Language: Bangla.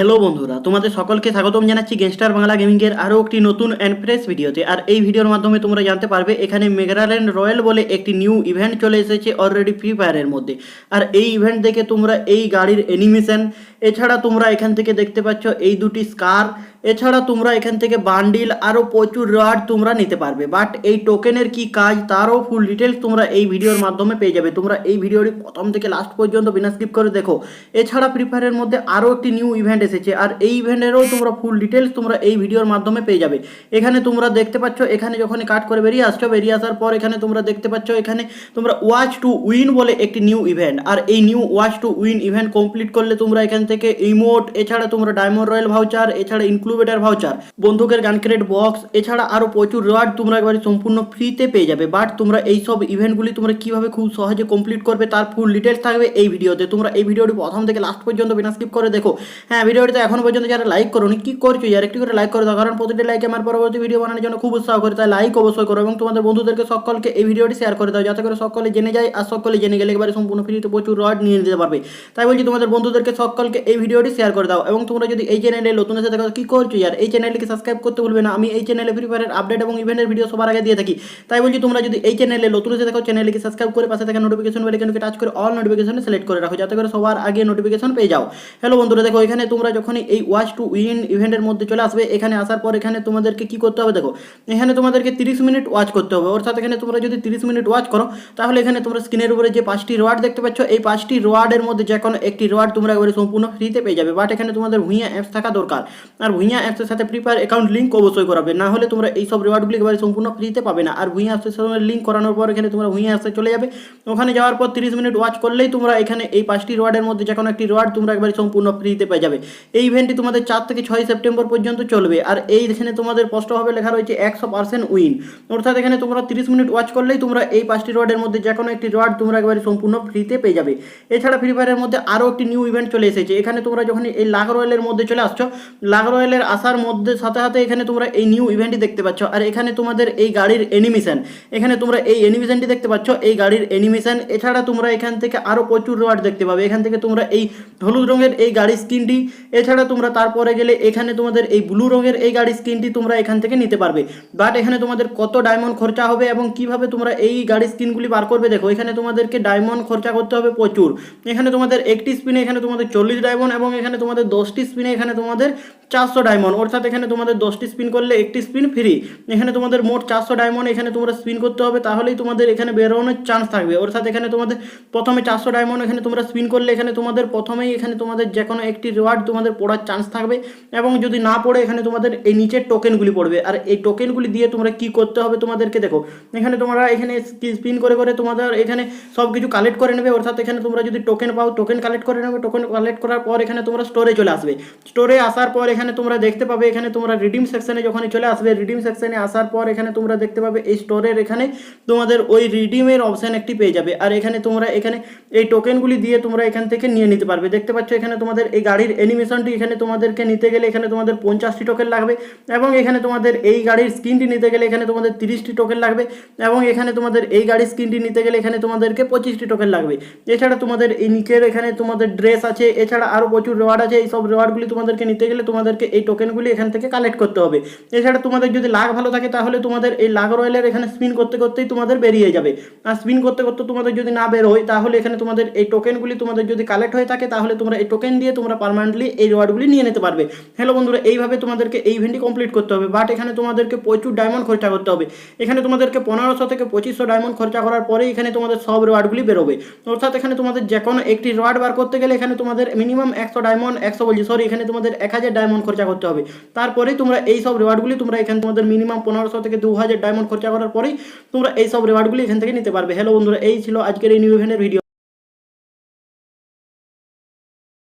হ্যালো বন্ধুরা, তোমাদের সকলকে স্বাগতম জানাচ্ছি গেংস্টার বাংলা গেমিংয়ের আরও একটি নতুন অ্যান্ড ফ্রেশ ভিডিওতে আর এই ভিডিওর মাধ্যমে তোমরা জানতে পারবে, এখানে মেঘালয়ান্ড রয়্যাল বলে একটি নিউ ইভেন্ট চলে এসেছে অলরেডি ফ্রি ফায়ারের মধ্যে। আর এই ইভেন্ট দেখে তোমরা এই গাড়ির অ্যানিমেশন এছাড়া তোমরা এখান থেকে দেখতে পাচ্ছ এই দুটি স্কার এছাড়া তোমরা এখান থেকে বান্ডিল আরও প্রচুর রাড তোমরা নিতে পারবে। বাট এই টোকেনের কি কাজ, তারও ফুল ডিটেলস তোমরা এই ভিডিওর মাধ্যমে পেয়ে যাবে। তোমরা এই ভিডিওটি প্রথম থেকে লাস্ট পর্যন্ত বিনা স্কিপ করে দেখো। এছাড়া ফ্রি ফায়ারের মধ্যে আরও একটি নিউ ইভেন্ট এসেছে, আর এই ইভেন্টেরও তোমরা ফুল ডিটেলস তোমরা এই ভিডিওর মাধ্যমে পেয়ে যাবে। এখানে তোমরা দেখতে পাচ্ছ, এখানে যখন কাট করে বেরিয়ে আসছো, বেরিয়ে আসার পর এখানে তোমরা দেখতে পাচ্ছ, এখানে তোমরা ওয়াচ টু উইন বলে একটি নিউ ইভেন্ট আর এই new watch to win event complete করলে তোমরা এখান থেকে ইমোট এছাড়া তোমরা ডায়মন্ড রয়্যাল ভাউচার এছাড়া ইনক্লুবেটার ভাউচার বন্ধুকের গান ক্রেড বক্স এছাড়া আরও প্রচুর রিওয়ার্ড তোমরা একবারে সম্পূর্ণ ফ্রিতে পেয়ে যাবে। বাট তোমরা এই সব ইভেন্টগুলি তোমরা কীভাবে খুব সহজে কমপ্লিট করবে তার ফুল ডিটেলস থাকবে এই ভিডিওতে তোমরা এই ভিডিওটি প্রথম থেকে লাস্ট পর্যন্ত বিনা স্কিপ করে দেখো। হ্যাঁ ভিডিওটিতে এখন পর্যন্ত যারা লাইক করোনি, কি করছ? আর একটি করে লাইক করে দাও কারণ প্রতিটি লাইক আমার পরবর্তী ভিডিও বানানোর জন্য খুব উৎসাহ করে, তাই লাইক অবশ্যই করো এবং তোমাদের বন্ধুদেরকে সকলকে এই ভিডিওটি শেয়ার করে দাও, যাতে করে সকলে জেনে যায় আর সকলে জেনে গেলে একেবারে সম্পূর্ণ ফ্রিতে প্রচুর রড নিয়ে নিতে পারবে। তাই বলছি, তোমাদের বন্ধুদেরকে সকলকে এই ভিডিওটি শেয়ার করে দাও এবং তোমরা যদি এই চ্যানেলে নতুন এসে দেখো কি করছ? আর এই চ্যানেলকে সাবস্ক্রাইব করতে ভুলবে না। আমি এই চ্যানেলে ফ্রি ফায়ারের আপডেট এবং ইভেন্টের ভিডিও সবার আগে দিয়ে থাকি। তাই বলছি, তোমরা যদি এই চ্যানেলে নতুন এসে দেখো চ্যানেলকে সাবস্ক্রাইব করে পাশে থাকা নোটিফিকেশন বেলাইকনকে টাচ করে অল নোটিফিকেশন সিলেক্ট করে রাখো, যাতে করে সবার আগে নোটিফিকেশন পেয়ে যাও। হ্যালো বন্ধুরা, দেখো, এখানে তোমরা যখনই এই ওয়াচ টু উইন ইভেন্টের মধ্যে চলে আসবে, এখানে আসার পর এখানে তোমাদেরকে কি করতে হবে দেখো, এখানে তোমাদেরকে তিরিশ মিনিট ওয়াচ করতে হবে। অর্থাৎ এখানে তোমরা যদি তিরিশ মিনিট ওয়াচ করো, তাহলে এখানে তোমরা স্ক্রিনের উপরে যে পাঁচটি রোয়ার্ড দেখতে পাচ্ছ, এই পাঁচটি রোয়ার্ডের মধ্যে যে কোনো একটি রোয়ার্ড তোমরা একেবারে সম্পূর্ণ ফ্রিতে পেয়ে যাবে। বাট এখানে তোমাদের ভুঁইয়া অ্যাপস থাকা দরকার। আর অ্যাপসের সাথে ফ্রি ফায়ার অ্যাকাউন্ট লিঙ্ক অবশ্যই করাবে। না হলে তোমরা এই সব রিওয়ার্ডগুলি একেবারে সম্পূর্ণ ফ্রিতে পাবে না। আর ভুঁইয়া অ্যাপসের সাথে লিঙ্ক করানোর পর এখানে তোমরা ভুঁইয়া অ্যাপসে চলে যাবে। ওখানে যাওয়ার পর তিরিশ মিনিট ওয়াচ করলেই তোমরা এখানে এই পাঁচটি রোয়ার্ডের মধ্যে যে কোনো একটি রোয়ার্ড তোমরা একবারে সম্পূর্ণ ফ্রিতে পেয়ে যাবে। এই ইভেন্টটি তোমাদের চার থেকে ছয় সেপ্টেম্বর পর্যন্ত চলবে। আর এই এখানে তোমাদের স্পষ্টভাবে লেখা রয়েছে একশো পার্সেন্ট উইন অর্থাৎ এখানে তোমরা তিরিশ মিনিট ওয়াচ করলেই তোমরা এই পাঁচটি রোয়ার্ডের মধ্যে যে কোনো একটি রোয়ার্ড তোমরা একবারে সম্পূর্ণ ফ্রিতে পেয়ে যাবে। এছাড়া ফ্রি ফায়ারের মধ্যে আরও একটি নিউ ইভেন্ট চলে এসেছে। এখানে তোমরা যখন এই লাগ রয়েলের মধ্যে চলে আসছো লাগ রয়েলের আসার মধ্যে সাথে সাথে এখানে তোমরা এই নিউ ইভেন্টটি দেখতে পাচ্ছ। আর এখানে তোমাদের এই গাড়ির অ্যানিমেশন এখানে তোমরা এই অ্যানিমেশনটি দেখতে পাচ্ছ, এই গাড়ির অ্যানিমেশন এছাড়া তোমরা এখান থেকে আরও প্রচুর রোয়ার্ড দেখতে পাবে। এখান থেকে তোমরা এই হলুদ রঙের এই গাড়ির স্কিনটি এছাড়া তোমরা তারপরে গেলে এখানে তোমাদের এই ব্লু রঙের এই গাড়ির স্কিনটি তোমরা এখান থেকে নিতে পারবে। বাট এখানে তোমাদের কত ডায়মন্ড খরচা হবে এবং কীভাবে তোমরা এই গাড়ির স্কিনগুলি বার করবে দেখো, এখানে তোমাদেরকে ডায়মন্ড খরচা করতে হবে প্রচুর। এখানে তোমাদের একটি স্পিনে এখানে তোমাদের চল্লিশ ডায়মন্ড এবং এখানে তোমাদের দশটি স্পিনে এখানে তোমাদের চারশো ডায়মন্ড অর্থাৎ এখানে তোমাদের দশটি স্পিন করলে একটি স্পিন ফ্রি এখানে তোমাদের মোট চারশো ডায়মন্ড এখানে তোমরা স্পিন করতে হবে, তাহলেই তোমাদের এখানে বেরোনোর চান্স থাকবে। অর্থাৎ এখানে তোমাদের প্রথমে চারশো ডায়মন্ড এখানে তোমরা স্পিন করলে এখানে তোমাদের প্রথমেই এখানে তোমাদের যে কোনো একটি রিওয়ার্ড তোমাদের পড়ার চান্স থাকবে। এবং যদি না পড়ে, এখানে তোমাদের এই নিচের টোকেনগুলি পড়বে। আর এই টোকেনগুলি দিয়ে তোমরা কি করতে হবে তোমাদেরকে দেখো। এখানে তোমরা এখানে স্পিন করে করে তোমাদের এখানে সব কিছু কালেক্ট করে নেবে। অর্থাৎ এখানে তোমরা যদি টোকেন পাও টোকেন কালেক্ট করে নেবে। টোকেন কালেক্ট করার পর এখানে তোমরা স্টোরে চলে আসবে। স্টোরে আসার পর এখানে তোমরা দেখতে পাবে, এখানে তোমরা রিডিম সেকশনে যখনই চলে আসবে রিডিম সেকশনে আসার পর এখানে তোমরা দেখতে পাবে এই স্টোরের এখানে তোমাদের ওই রিডিমের অপশান একটি পেয়ে যাবে। আর এখানে তোমরা এখানে এই টোকেনগুলি দিয়ে তোমরা এখান থেকে নিয়ে নিতে পারবে। দেখতে পাচ্ছ এখানে তোমাদের এই গাড়ির অ্যানিমেশনটি এখানে তোমাদেরকে নিতে গেলে এখানে তোমাদের পঞ্চাশটি টোকেন লাগবে এবং এখানে তোমাদের এই গাড়ির স্ক্রিনটি নিতে গেলে এখানে তোমাদের তিরিশটি টোকেন লাগবে এবং এখানে তোমাদের এই গাড়ির স্ক্রিনটি নিতে গেলে এখানে তোমাদেরকে পঁচিশটি টোকেন লাগবে। এছাড়া তোমাদের এই নিচের এখানে তোমাদের ড্রেস আছে, এছাড়া আরও প্রচুর রেওয়ার্ড আছে। এই সব রেওয়ার্ডগুলি তোমাদেরকে নিতে গেলে তোমাদেরকে এই টোকেনগুলি এখান থেকে কালেক্ট করতে হবে। এছাড়া তোমাদের যদি লাগ ভালো থাকে তাহলে তোমাদের এই লাগ রয়েলের এখানে স্পিন করতে করতেই তোমাদের বেরিয়ে যাবে। আর স্পিন করতে করতে তোমাদের যদি না বের হয় তাহলে এখানে তোমাদের এই টোকেনগুলি তোমাদের যদি কালেক্ট হয়ে থাকে, তাহলে তোমরা এই টোকেন দিয়ে তোমরা পারমানেন্টলি এই রিওয়ার্ডগুলি নিয়ে নিতে পারবে। হ্যালো বন্ধুরা, এইভাবে তোমাদেরকে এই ইভেন্টটি কমপ্লিট করতে হবে। বাট এখানে তোমাদেরকে প্রচুর ডায়মন্ড খরচা করতে হবে। এখানে তোমাদেরকে পনেরোশো থেকে পঁচিশশো ডায়মন্ড খরচা করার পরেই এখানে তোমাদের সব রিওয়ার্ডগুলি বেরোবে। অর্থাৎ এখানে তোমাদের যে কোনো একটি রিওয়ার্ড বার করতে গেলে এখানে তোমাদের মিনিমাম একশো ডায়মন্ড একশো বলছি সরি এখানে তোমাদের এক হাজার ডায়মন্ড খরচা করতে হবে। তারপরেই তোমরা এই সব রিওয়ার্ডগুলি তোমরা এখানে তোমাদের মিনিমাম পনেরোশো থেকে দু হাজার ডায়মন্ড খরচা করার পরেই তোমরা এই সব রিওয়ার্ডগুলি এখান থেকে নিতে পারবে। হ্যালো বন্ধুরা, এই ছিল আজকের এই নিউ ইভেন্টের ভিডিও